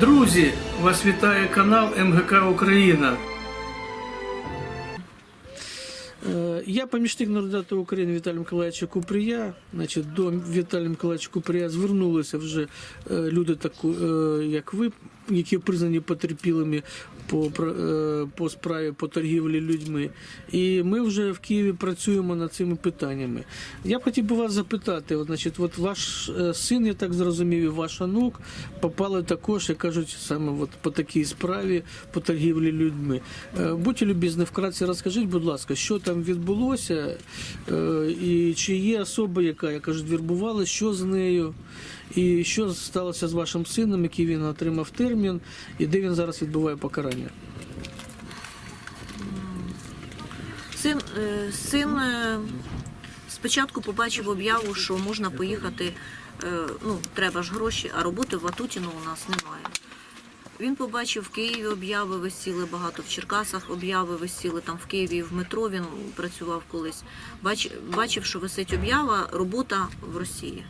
Друзі, вас вітає канал МГК Україна. Е, Я помічник народу України Віталій Миколаївича Купрія. Значить, до Віталія Миколаївича Купрія звернулися вже е, люди, таку, е, як ви, які признані потерпілими по, е, по справі по торгівлі людьми. І ми вже в Києві працюємо над цими питаннями. Я б хотів би вас запитати, от, значить, от ваш е, син, я так зрозумів, і ваш онук попали також, як кажуть, саме от по такій справі по торгівлі людьми. Е, Будьте любізні, вкратце розкажіть, будь ласка, що там відбулося, і чи є особа, яка, як кажуть, вірбувала, що з нею, і що сталося з вашим сином, який він отримав термін, і де він зараз відбуває покарання? Син, е, син е, спочатку побачив об'яву, що можна поїхати, е, ну, треба ж гроші, а роботи в Ватутіно у нас немає. Він побачив в Києві об'яви висіли багато, в Черкасах об'яви висіли, там в Києві в метро він працював колись. Бач, бачив, що висить об'ява, робота в Росії.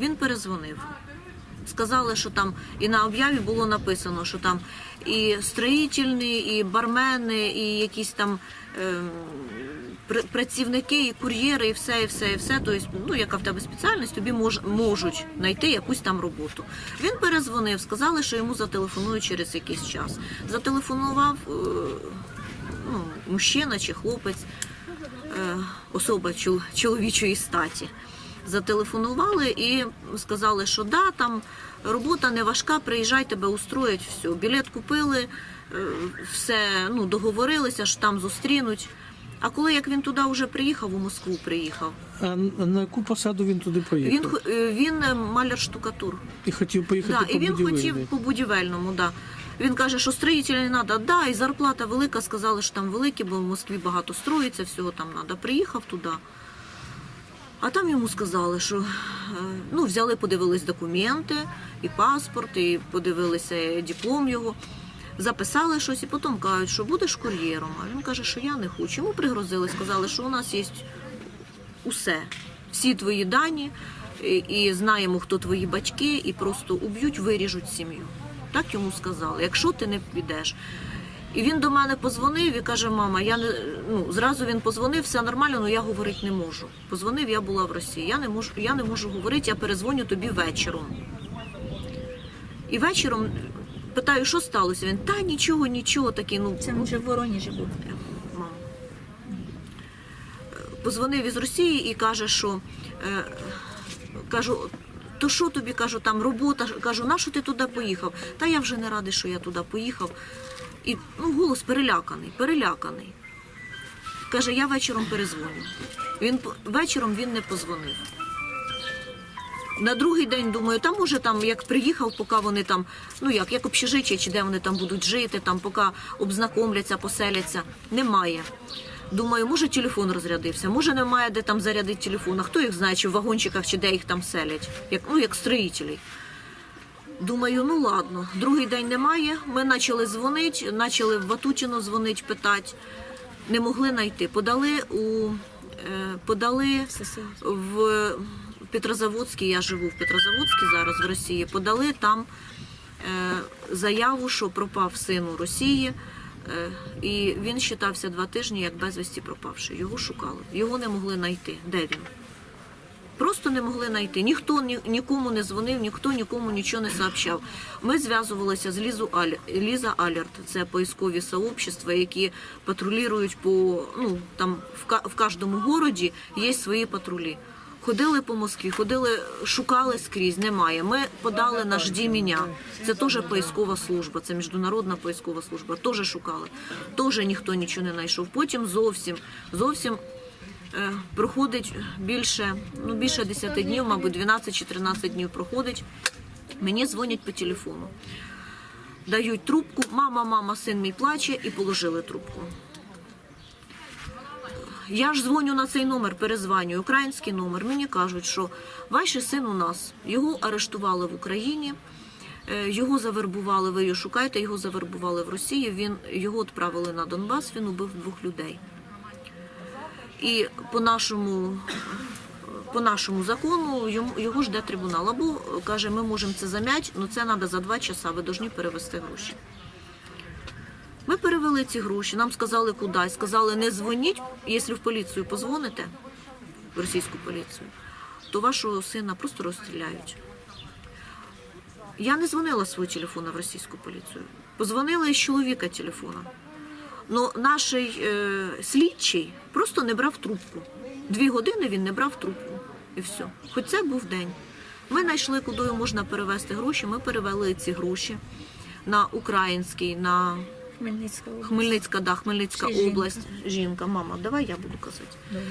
Він перезвонив. Сказали, що там і на об'яві було написано, що там і строїтельні, і бармени, і якісь там пр- працівники, і кур'єри, і все, і все, і все. Тобто, ну яка в тебе спеціальність, тобі мож, можуть знайти якусь там роботу. Він перезвонив, сказали, що йому зателефонують через якийсь час. Зателефонував е, ну, мужчина чи хлопець, е, особа чол- чоловічої статі. Зателефонували і сказали, що да, там робота не важка, приїжджай, тебе устроять, все. Білет купили, е, все, ну, договорилися, що там зустрінуть. А коли як він туди вже приїхав, у Москву приїхав, А на яку посаду він туди поїхав? він, е, він е, маляр штукатур. І хотів поїхати Да, по і він хотів по будівельному, да. Він каже, що строїтеля не треба, да, і зарплата велика, сказали, що там великі, бо в Москві багато строїться, всього там треба. Приїхав туди. А там йому сказали, що е, ну, взяли, подивились документи, і паспорт, і подивилися диплом його, записали щось, і потім кажуть, що будеш кур'єром. А він каже, що я не хочу. Йому пригрозили, сказали, що у нас є усе, всі твої дані, і, і знаємо, хто твої батьки, і просто уб'ють, виріжуть сім'ю. Так йому сказали, якщо ти не підеш. І він до мене позвонив і каже: мама, я не ну зразу він позвонив, все нормально, але я говорити не можу. Позвонив, я була в Росії. Я не можу, я не можу говорити, я перезвоню тобі вечором. І вечором питаю, що сталося? Він та нічого, нічого такий. Ну Це вже в Воронежі був. мама. Позвонив із Росії і каже, що е, кажу, то що тобі кажу, там робота, кажу, на що ти туди поїхав? Та я вже не радий, що я туди поїхав. І ну, голос переляканий, переляканий. Каже, я вечором перезвоню. Він вечором він не позвонив. На другий день думаю, там може там як приїхав, поки вони там, ну як, як общежиття, чи де вони там будуть жити, там поки обзнакомляться, поселяться. Немає. Думаю, може телефон розрядився, може немає де там зарядити телефон. А хто їх знає, чи в вагончиках, чи де їх там селять, як, ну як строїтелі. Думаю, ну ладно, другий день немає. Ми почали дзвонити, почали в Ватутіно дзвонити, питати. Не могли знайти. Подали у е, подали в Петрозаводській, я живу в Петрозаводській зараз в Росії. Подали там е, заяву, що пропав син у Росії. Е, і він вважався два тижні як безвісті пропавший. Його шукали. Його не могли знайти. Де він? Просто не могли знайти. Ніхто ні, нікому не дзвонив, ніхто нікому нічого не сообщав. Ми зв'язувалися з Лізу Аль... Ліза Алерт. Це поискові сообщества, які патрулюють по ну там в, в кожному городі є свої патрулі. Ходили по Москві, ходили, шукали скрізь, немає. Ми подали на «Жді мене». Це теж поискова служба, це міжнародна поискова служба. Теж шукали. Теж ніхто нічого не знайшов. Потім зовсім, зовсім Е, проходить більше, ну більше 10 днів, мабуть, 12 чи 13 днів проходить. Мені дзвонять по телефону. Дають трубку, мама, мама, син мій плаче, і положили трубку. Я ж дзвоню на цей номер, перезванюю, український номер. Мені кажуть, що ваш син у нас його арештували в Україні, е, його завербували. Ви його шукаєте, його завербували в Росії. Він його відправили на Донбас. Він убив двох людей. І по нашому по нашому закону його жде трибунал. Або каже, ми можемо це зам'ять, але це треба за два часа, ви повинні перевести гроші. Ми перевели ці гроші, нам сказали куди. Сказали, не дзвоніть, якщо в поліцію позвоните, в російську поліцію, то вашого сина просто розстріляють. Я не дзвонила свого телефона в російську поліцію. Позвонила із чоловіка телефона. Ну, наш е, слідчий просто не брав трубку. Дві години він не брав трубку. І все. Хоч це був день. Ми знайшли, куди можна перевести гроші. Ми перевели ці гроші на український, на Хмельницька область. Хмельницька, да, Хмельницька Ще жінка. область. Жінка, мама, давай я буду казати. Добре.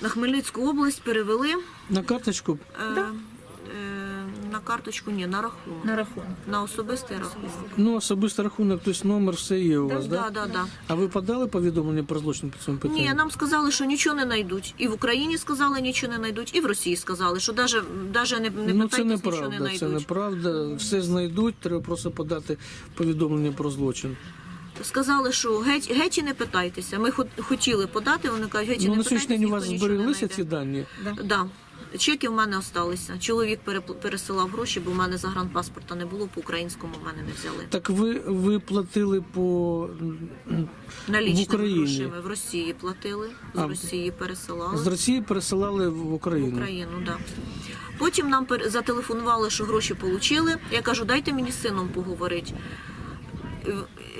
На Хмельницьку область перевели На карточку е, Да. На карточку, ні, на рахунок. На рахунок. На особистий рахунок. ну особистий рахунок, тобто номер все є у вас, Да, да? да, да. А ви подали повідомлення про злочин по цьому питанню? Ні, нам сказали, що нічого не знайдуть. І в Україні сказали, нічого не знайдуть, і в Росії сказали, що навіть, навіть не, не ну це питайтесь, нічого не неправда, це знайдуть. неправда. Все знайдуть, треба просто подати повідомлення про злочин. Сказали, що геть, геть і не питайтеся. Ми хот- хотіли подати, вони кажуть, геть і Ну не на питайтеся, сьогоднішній день у ніхто вас нічого не збереглися знайде. ці дані? Да. Чеки в мене залишилися. Чоловік пересилав гроші, бо в мене загранпаспорта не було, по українському в мене не взяли. Так ви, ви платили по Налічними в Україні? грошима в Росії платили, з А, Росії пересилали. з Росії пересилали в В Україну. Україну, да. Потім нам зателефонували, що гроші отримали. Я кажу, дайте мені з сином поговорити. Е,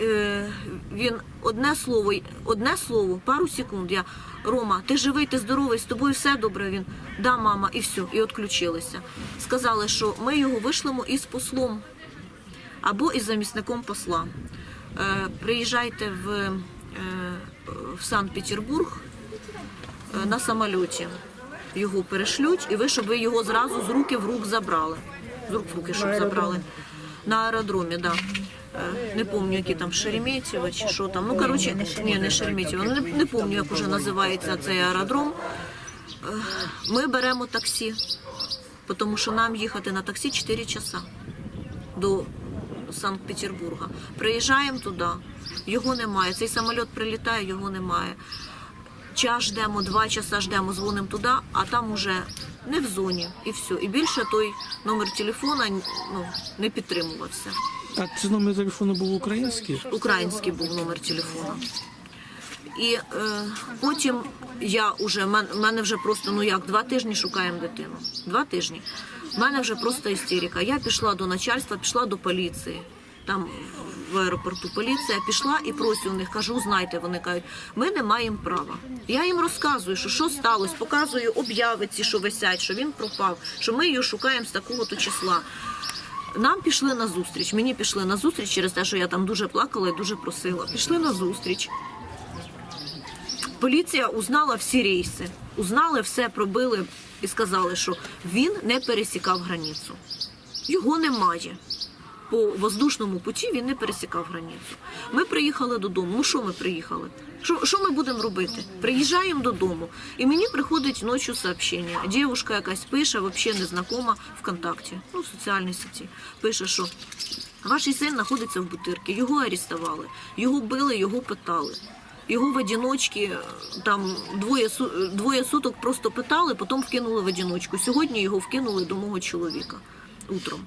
е, Він одне слово, одне слово, пару секунд. Я Рома, ти живий, ти здоровий, з тобою все добре. Він да, мама, і все, і відключилися. Сказали, що ми його вишлемо із послом або із замісником посла. Е, Приїжджайте в, е, в Санкт-Петербург е, на самольоті. Його перешлють, і ви, щоб ви його зразу з руки в рук забрали. З рук в руки, щоб забрали. На аеродромі, так. Да. Не пам'ятаю, які там Шереметьєво чи що там. Ну, коротше, ні, не Шереметьєво. Не, не пам'ятаю, як уже називається цей аеродром. Е, Ми беремо таксі, тому що нам їхати на таксі 4 часа до Санкт-Петербурга. Приїжджаємо туди, його немає. Цей самоліт прилітає, його немає. Час ждемо, два часа ждемо, дзвонимо туди, а там уже не в зоні і все. І більше той номер телефона ну, не підтримувався. А це номер телефону був український? Український був номер телефона. І е, потім я вже, мене вже просто, ну як, два тижні шукаємо дитину. Два тижні. У мене вже просто істерика. Я пішла до начальства, пішла до поліції. Там в аеропорту поліція пішла і просю у них, кажу, знайте, вони кажуть, ми не маємо права. Я їм розказую, що що сталося, показую обяви ці, що висять, що він пропав, що ми його шукаємо з такого-то числа. Нам пішли на зустріч. Мені пішли на зустріч через те, що я там дуже плакала і дуже просила. Пішли на зустріч. Поліція узнала всі рейси, узнали все, пробили і сказали, що він не пересікав границю. Його немає. По воздушному путі він не пересікав границю. Ми приїхали додому. Ну що ми приїхали? Що, що ми будемо робити? Приїжджаємо додому, і мені приходить ночі сообщення. Дівушка якась пише, взагалі незнакома ВКонтакті, ну, в соціальній сеті. Пише, що ваш син знаходиться в бутирці, його арестували, його били, його питали. Його в одиночці, е, там двоє, су- двоє суток просто питали, потім вкинули в одиночку. Сьогодні його вкинули до мого чоловіка утром.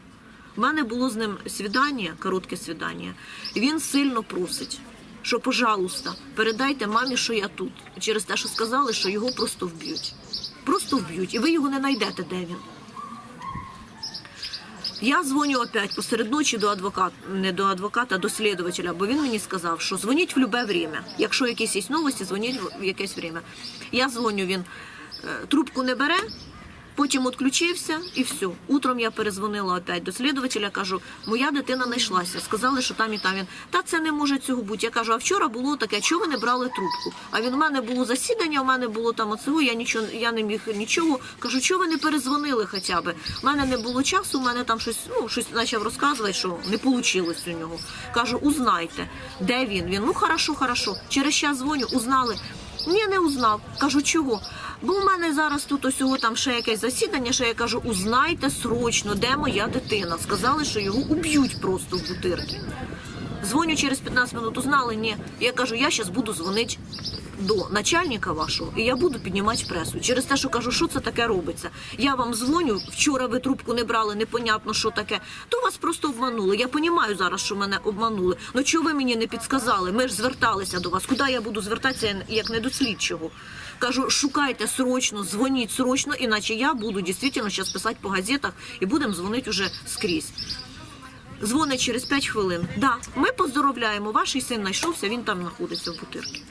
У мене було з ним свідання, коротке свідання. Він сильно просить, що, пожалуйста, передайте мамі, що я тут. Через те, що сказали, що його просто вб'ють. Просто вб'ють, і ви його не знайдете, де він. Я дзвоню опять посеред ночі до адвоката, не до адвоката, до слідувателя, бо він мені сказав, що дзвоніть в любе время. Якщо якісь є новості, дзвоніть в якесь время. Я дзвоню, він е, трубку не бере, потім відключився і все. Утром я перезвонила опять до слідувателя, кажу, моя дитина знайшлася. Сказали, що там і там він. Та це не може цього бути. Я кажу, а вчора було таке, чого ви не брали трубку? А він у мене було засідання, у мене було там оцього, я нічого, я не міг нічого. Кажу, чого ви не перезвонили хоча б? У мене не було часу, у мене там щось, ну, щось почав розказувати, що не вийшло у нього. Кажу, узнайте, де він? Він, ну хорошо, хорошо. Через час дзвоню, узнали. Ні, не узнав. Кажу, чого? Бо в мене зараз тут усього там ще якесь засідання, що я кажу, узнайте срочно, де моя дитина. Сказали, що його уб'ють просто в бутирки. Дзвоню через 15 минут, узнали, ні. Я кажу, я зараз буду дзвонити до начальника вашого, і я буду піднімати пресу. Через те, що кажу, що це таке робиться. Я вам дзвоню, вчора ви трубку не брали, непонятно, що таке. То вас просто обманули. Я розумію зараз, що мене обманули. Ну чого ви мені не підсказали? Ми ж зверталися до вас. Куди я буду звертатися, як не до слідчого? Кажу, шукайте срочно, дзвоніть срочно, іначе я буду дійсно зараз писати по газетах і будемо дзвонити уже скрізь. Дзвонить через 5 хвилин. Да, ми поздоровляємо, ваш син знайшовся, він там знаходиться в бутирці.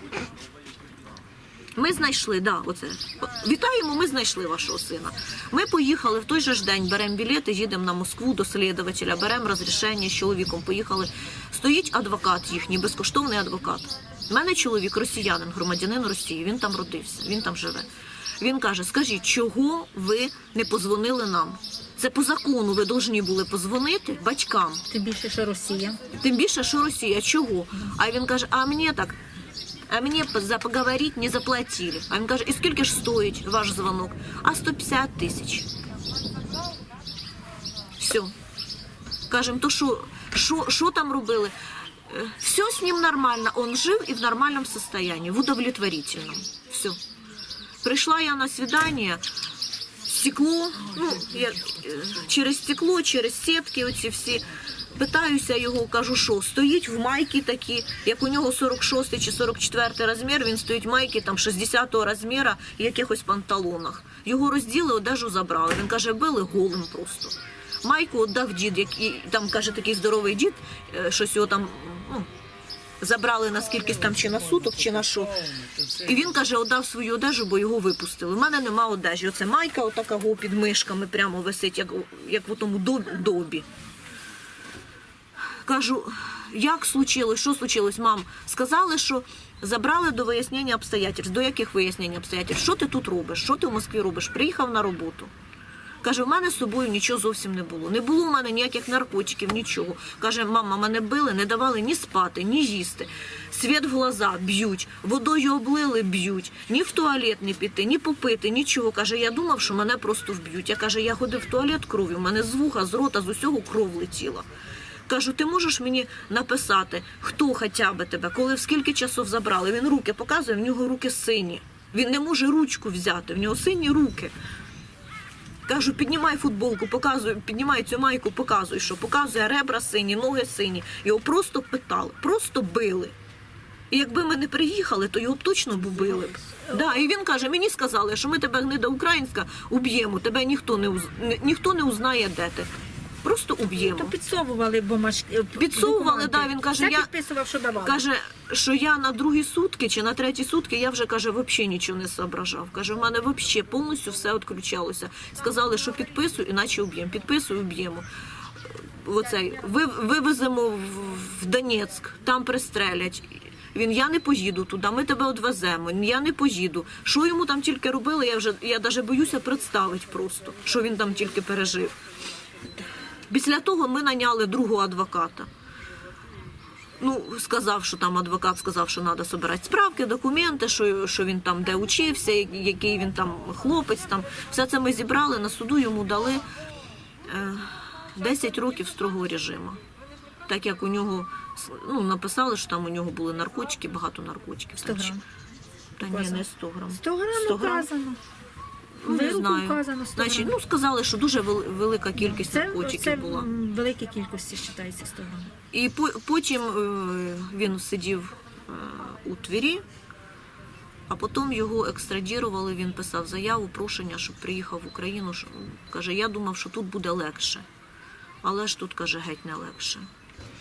Ми знайшли, да, оце. Вітаємо, ми знайшли вашого сина. Ми поїхали в той же ж день, беремо білети, їдемо на Москву до слідувателя, беремо розрішення з чоловіком. Поїхали. Стоїть адвокат їхній, безкоштовний адвокат. У мене чоловік росіянин, громадянин Росії. Він там родився, він там живе. Він каже: скажіть, чого ви не позвонили нам? Це по закону ви повинні були позвонити батькам. Тим більше, що Росія. Тим більше, що Росія. Чого? А він каже, а мені так. А мені за поговорити не заплатили. А він каже, і скільки ж стоїть ваш дзвонок? А 150 тисяч. Все. Кажем, то що, що, що там робили? Е, Все з ним нормально. Он жив і в нормальному состоянии, в удовлетворительном. Все. Прийшла я на свидание, стекло, ну, я, е, через стекло, через сітки, оці всі. Питаюся його, кажу, що стоїть в майці такі, як у нього 46 чи 44 розмір, він стоїть в майці там 60 розміру і якихось панталонах. Його розділи, одежу забрали. Він каже, били голим просто. Майку віддав дід, який там каже, такий здоровий дід, е, щось його там ну, забрали на скількись там чи на суток, чи на що. І він каже, отдав свою одежу, бо його випустили. У мене нема одежі. Оце майка, отака го під мишками прямо висить, як, як в тому добі. Кажу, як случилось, що случилось, мам? Сказали, що забрали до вияснення обстоятельств. До яких вияснень обстоятельств? Що ти тут робиш? Що ти в Москві робиш? Приїхав на роботу. Каже, в мене з собою нічого зовсім не було. Не було в мене ніяких наркотиків, нічого. Каже, мама, мене били, не давали ні спати, ні їсти. Світ в глаза б'ють, водою облили, б'ють. Ні в туалет не піти, ні попити, нічого. Каже, я думав, що мене просто вб'ють. Я каже, я ходив в туалет кров'ю, в мене з вуха, з рота, з усього кров летіла. Кажу, ти можеш мені написати, хто хоча б тебе, коли в скільки часов забрали. Він руки показує, в нього руки сині. Він не може ручку взяти, в нього сині руки. Кажу, піднімай футболку, показуй, піднімай цю майку, показуй, що показує ребра сині, ноги сині. Його просто питали, просто били. І якби ми не приїхали, то його б точно б убили б. Да, і він каже: мені сказали, що ми тебе гнида українська уб'ємо, тебе ніхто не уз... ніхто не узнає, де ти. Просто уб'ємо. То підсовували бумажки. Підсовували, документи. да, він каже, я- підписував, що давали. Каже, що я на другі сутки чи на треті сутки я вже каже, взагалі нічого не соображав. Каже, в мене взагалі повністю все відключалося. Сказали, що підписуй, іначе уб'ємо. Підписуй, уб'ємо. Оцей ви, вивеземо в, в Донецьк, там пристрелять. Він я не поїду туди, ми тебе одвеземо. Я не поїду. Що йому там тільки робили, я вже я навіть боюся представити просто, що він там тільки пережив. Після того ми наняли другого адвоката. Ну, сказав, що там адвокат сказав, що треба збирати справки, документи, що, що він там де учився, який він там хлопець. Там. Все це ми зібрали, на суду йому дали е, 10 років строгого режиму. Так як у нього ну, написали, що там у нього були наркотики, багато наркотиків. 100 грам. Та ні, не 100 грам. 100 грам 100 грам? Ну, не знаю. вказано Значить, ну сказали, що дуже велика кількість Це, наркотиків це була. м, великій кількості вважається 100 грам. І по- потім е, він сидів е, у Твері, а потім його екстрадірували, він писав заяву, прошення, щоб приїхав в Україну. Що- Каже, я думав, що тут буде легше. Але ж тут, каже, геть не легше.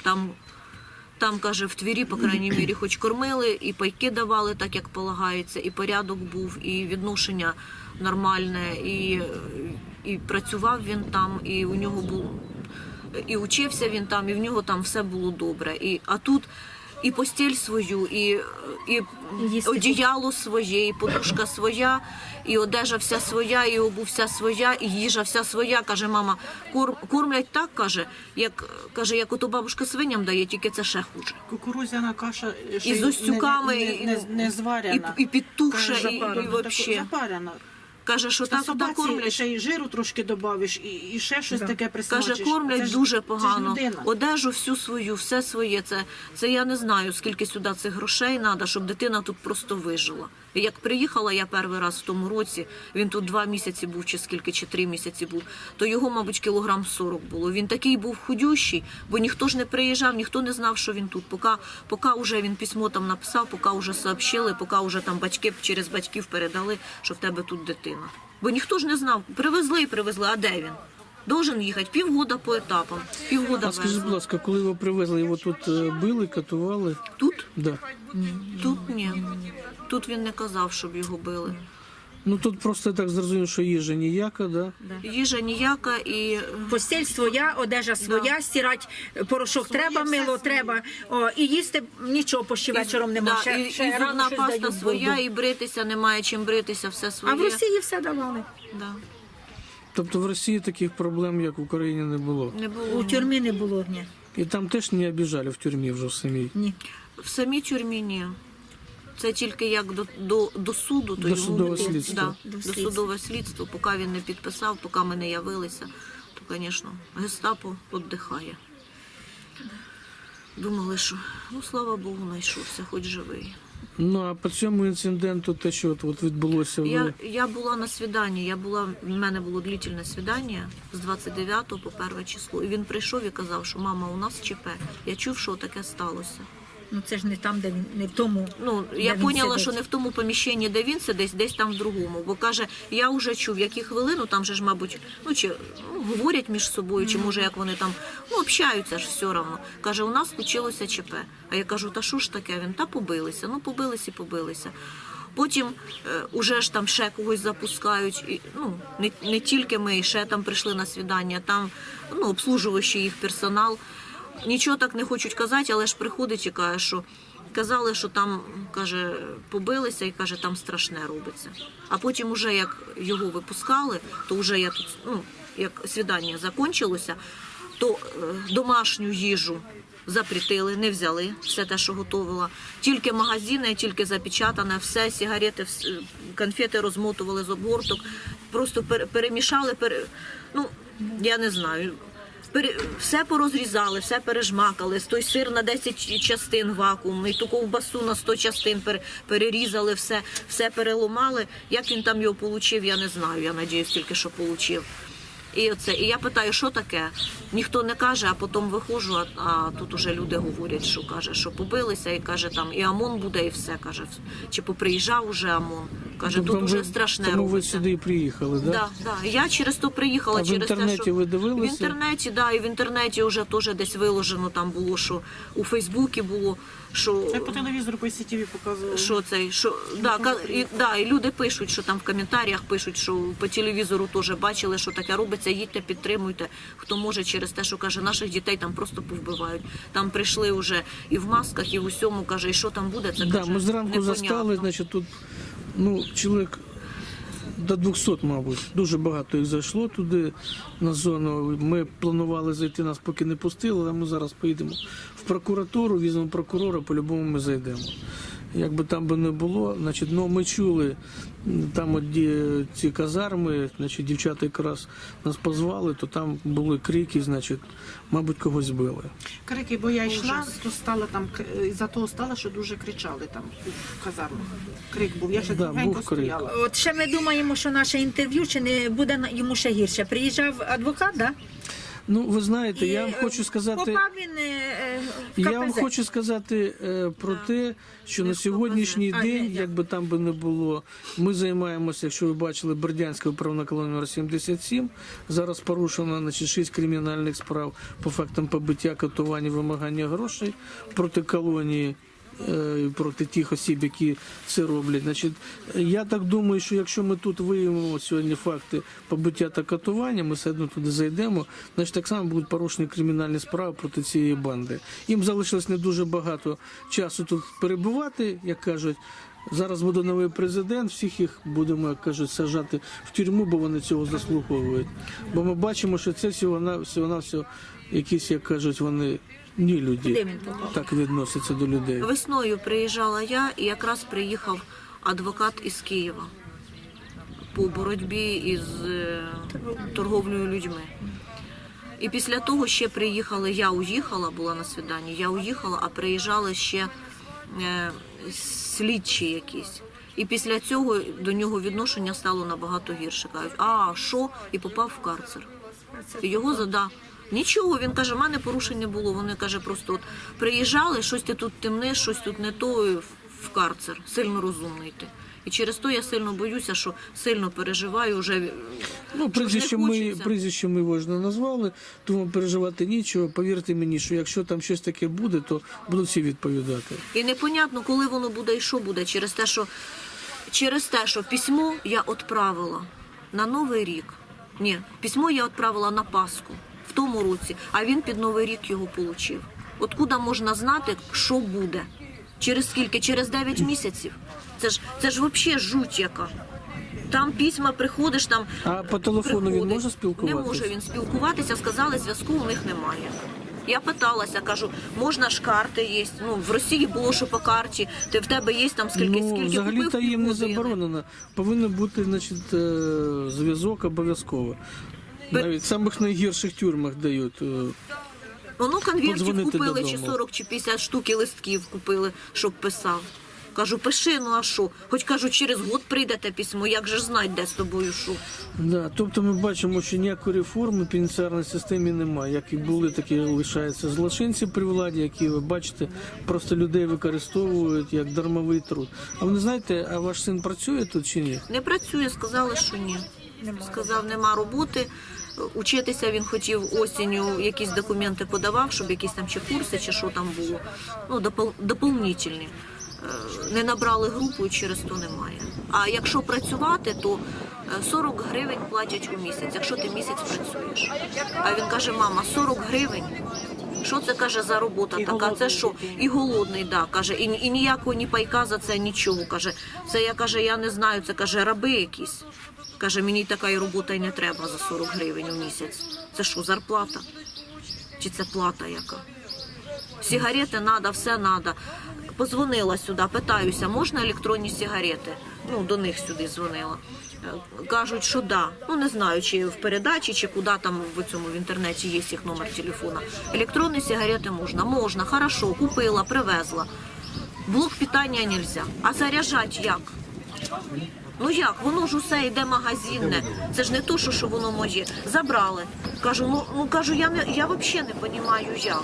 Там, там каже, в твірі, по крайній мірі, хоч кормили, і пайки давали так, як полагається, і порядок був, і відношення нормальне, і, і працював він там, і у нього був і учився він там, і в нього там все було добре. І, а тут і постіль свою, і, і їсти одіяло своє, і подушка своя, і одежа вся своя, і обув вся своя, і їжа вся своя. Каже, мама, кор, кормлять так, каже, як каже, як ото бабушка свиням дає, тільки це ще хуже. Кукурудзяна каша ще І з й не, не, і- не, не зварена. І, і підтухше, і, і, запарена, вообще. запарена. Каже, що Та так туди собаці кормлять. ще й жиру трошки додавиш, і, і ще щось Да. таке присмачиш. Каже, кормлять Це ж- дуже Це погано. ж. Одежу всю свою, все своє. Це, це я не знаю, скільки сюди цих грошей треба, щоб дитина тут просто вижила. І як приїхала я перший раз в тому році, він тут два місяці був, чи скільки, чи три місяці був, то його, мабуть, кілограм 40 було. Він такий був худющий, бо ніхто ж не приїжджав, ніхто не знав, що він тут. Поки, поки вже він письмо там написав, поки вже сообщили, поки вже там батьки через батьків передали, що в тебе тут дитина. Бо ніхто ж не знав. Привезли і привезли, а де він? Должен їхати півгода по етапам. Півгода А скажіть, будь везли. ласка, коли його привезли, його тут е, били, катували? Тут? Да. Тут ні. Тут він не казав, щоб його били. Ну тут просто я так зрозумів, що їжа ніяка, да? Їжа ніяка і е, Постіль своя, одежа своя, стирати порошок треба, мило своє. треба. О, і їсти нічого почти вечором нема. да, ще, і, ще і рано зубна щось паста дають своя, воду. і бритися немає чим бритися, все своє. А в Росії все давали. Да. Тобто в Росії таких проблем, як в Україні, не було. Не було. У тюрмі не було ні. І там теж не обіжали в тюрмі вже в самій. ні. В самій тюрмі ні. Це тільки як до, до, до суду, то До йому судового було- слідства. Да, До до слідства. судового слідства, поки він не підписав, поки ми не явилися, то, звісно, гестапо віддихає. Думали, що ну слава Богу, знайшовся, хоч живий. Ну а по цьому інциденту, те, що от, от відбулося, ви... Я, я була на свіданні, я була, в мене було длительне свідання з 29 по 1 число. І він прийшов і казав, що мама, у нас ЧП. Я чув, що таке сталося. Ну це ж не там, де він, не в тому. Ну, я він поняла, сидить. що не в тому поміщенні, де він сидить, десь там в другому. Бо каже, я вже чув, які хвилину, там же ж, мабуть, ну чи ну, говорять між собою, чи може як вони там ну, общаються ж все одно. Каже, у нас случилося ЧП. А я кажу, та що ж таке? Він та побилися. Ну, побились і побилися. Потім е, уже ж там ще когось запускають. І, ну, не, не тільки ми, ще там прийшли на свідання, там ну, обслужуючий їх персонал. Нічого так не хочуть казати, але ж приходить і каже, що казали, що там каже, побилися і каже, там страшне робиться. А потім, уже як його випускали, то вже я тут, ну, як свідання закінчилося, то е, домашню їжу запретили, не взяли все те, що готувала. Тільки магазини, тільки запечатане, все, сигарети, вс- конфети розмотували з обгорток, просто пере- перемішали, пере... ну, я не знаю. Все порозрізали, все пережмакали. Той сир на 10 частин вакуумний, ту ковбасу на 100 частин пере- перерізали, все, все переломали. Як він там його отримав, я не знаю. Я надіюсь тільки, що отримав. І оце, і я питаю, що таке? Ніхто не каже, а потім виходжу, а, а тут уже люди говорять, що каже, що побилися, і каже, там і ОМОН буде, і все каже. Чи поприїжджав уже ОМОН? Каже, Тобто тут уже страшне Тому ви сюди і приїхали, да? Да, да. Я через то приїхала А в через інтернеті те, що ви в інтернеті, да, і в інтернеті вже теж десь виложено там було, що у Фейсбуці було, що. Я по телевізору по сітіві показували. Що цей, що да, ка- і, да, і люди пишуть, що там в коментарях пишуть, що по телевізору теж бачили, що таке робиться. Їдьте, підтримуйте. Хто може через те, що каже, наших дітей там просто повбивають. Там прийшли вже і в масках, і в усьому каже, і що там буде, це Да, каже, ми зранку непонятно. застали, значить, тут ну, чоловік до 200, мабуть. Дуже багато їх зайшло туди на зону. Ми планували зайти, нас поки не пустили, але ми зараз поїдемо в прокуратуру, візьмемо прокурора, по-любому ми зайдемо. Як би там би не було, значить, ну, ми чули там от ді- ці казарми, значить, дівчата якраз нас позвали, то там були крики, значить, мабуть, когось збили. Крики, бо я йшла, то стала там, к- із-за того стала, що дуже кричали там в казармах. Крик був. Я ще Да, був крик. стояла. От ще ми думаємо, що наше інтерв'ю чи не буде на- йому ще гірше. Приїжджав адвокат, да? Ну, ви знаєте, я вам хочу е, сказати. Попав він е, в Я вам КПЗ. хочу сказати е, про те, що на сьогоднішній. А, день, ні, як би там би не було, ми займаємося, якщо ви бачили, Бердянська управна колонія номер 77. Зараз порушено значить, 6 кримінальних справ по фактам побиття, катування, вимагання грошей проти колонії. Е, Проти тих осіб, які це роблять. Значить, я так думаю, що якщо ми тут виявимо сьогодні факти побиття та катування, ми все одно туди зайдемо, значить так само будуть порушені кримінальні справи проти цієї банди. Їм залишилось не дуже багато часу тут перебувати, як кажуть. Зараз буде новий президент, всіх їх будемо, як кажуть, сажати в тюрму, бо вони цього заслуговують. Бо ми бачимо, що це всього на всього якісь, як кажуть, вони ні Куди люди він попав? так відносяться до людей. Весною приїжджала я, і якраз приїхав адвокат із Києва. по боротьбі із е, торговлею людьми. І після того ще приїхали, я уїхала, була на свіданні, я уїхала, а приїжджали ще е, слідчі якісь. І після цього до нього відношення стало набагато гірше. Кажуть, а що? І попав в карцер. І його зада. Нічого, він каже, в мене порушень не було. Вони каже, просто от приїжджали, щось ти тут темне, щось тут не то, в- карцер. Сильно розумний ти. І через то я сильно боюся, що сильно переживаю вже. Ну, Що прізвище ми, прізвище ми не назвали, тому переживати нічого. Повірте мені, що якщо там щось таке буде, то будуть всі відповідати. І непонятно, коли воно буде і що буде, через те, що через те, що письмо я відправила на Новий рік. Ні, письмо я відправила на Пасху в тому році, а він під Новий рік його отримав. Откуда можна знати, що буде? Через скільки? Через 9 місяців. Це ж це ж взагалі жуть яка. Там письма приходиш, там А по телефону він може спілкуватися? Не може він спілкуватися, сказали, зв'язку у них немає. Я питалася, кажу, можна ж карти є. Ну, в Росії було, що по карті, ти в тебе є там скільки, ну, скільки взагалі та їм не заборонено. Повинен бути значить, е, зв'язок обов'язково. Навіть в самих найгірших тюрмах дають. е, Воно конвертів Подзвонити купили, чи додому. 40, чи 50 штук і листків купили, щоб писав. Кажу, пиши, ну а що? Хоч кажу, через год прийдете письмо, як же ж знать, де з тобою що. Да, тобто ми бачимо, що ніякої реформи в пенітенціарній системі немає. Як і були, так і лишаються злочинці при владі, які ви бачите, просто людей використовують як дармовий труд. А ви не знаєте, а ваш син працює тут чи ні? Не працює, сказали, що ні. Сказав, нема роботи. Учитися він хотів осінню, якісь документи подавав, щоб якісь там чи курси, чи що там було. Ну, допол-. Е, Не набрали групу і через то немає. А якщо працювати, то е, 40 гривень платять у місяць, якщо ти місяць працюєш. А він каже, мама, 40 гривень. Що це каже за робота така? Це що? І голодний, да, каже, і, і ніякого ні пайка за це нічого. Каже, це я каже, я не знаю, це каже, раби якісь. Каже, мені така і робота й не треба за 40 гривень у місяць. Це що, зарплата? Чи це плата яка? Сигарети треба, все треба. Позвонила сюди, питаюся, можна електронні сигарети? Ну, до них сюди дзвонила. Кажуть, що да. Ну не знаю, чи в передачі, чи куди там в цьому в інтернеті є їх номер телефона. Електронні сигарети можна, можна, хорошо, купила, привезла. Блок питання нельзя. А заряджати як? Ну як, воно ж усе йде магазинне. Це ж не то, що, що воно моє. Забрали. Кажу, ну, ну кажу, я не я взагалі не розумію, як.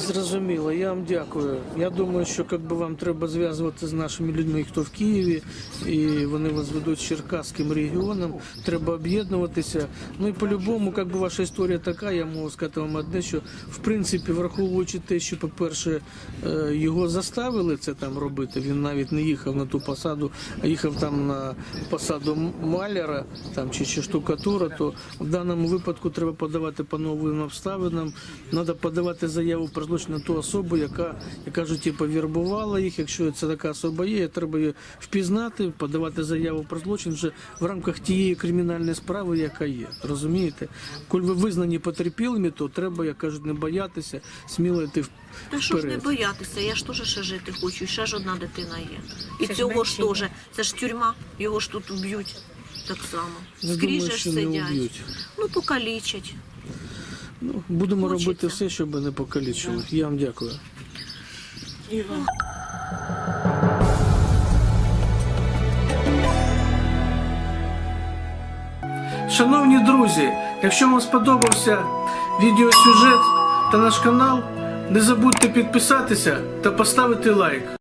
Зрозуміло, я вам дякую. Я думаю, що якби вам треба зв'язувати з нашими людьми, хто в Києві, і вони вас ведуть Черкаським регіоном. Треба об'єднуватися. Ну і по-любому, якби ваша історія така, я можу сказати вам одне, що в принципі, враховуючи те, що, по-перше, е, його заставили це там робити. Він навіть не їхав на ту посаду, а їхав там на посаду маляра там чи, чи штукатура, то в даному випадку треба подавати по новим обставинам. Треба подавати заяву про злочин ту особу, яка, як кажуть, типу, вірбувала їх. Якщо це така особа є, треба її впізнати, подавати заяву про злочин вже в рамках тієї кримінальної справи, яка є. Розумієте? Коли ви визнані потерпілими, то треба, як кажуть, не боятися, сміло йти в- Та що ж не боятися, я ж теж ще жити хочу, і ще ж одна дитина є. І Це цього ж теж. Це ж тюрма, його ж тут вб'ють так само. Я Скрізь ж сидять. Ну, покалічать. Ну, будемо Хочеться. робити все, щоб не покалічили. Я вам дякую. Шановні друзі, якщо вам сподобався відеосюжет та наш канал, не забудьте підписатися та поставити лайк.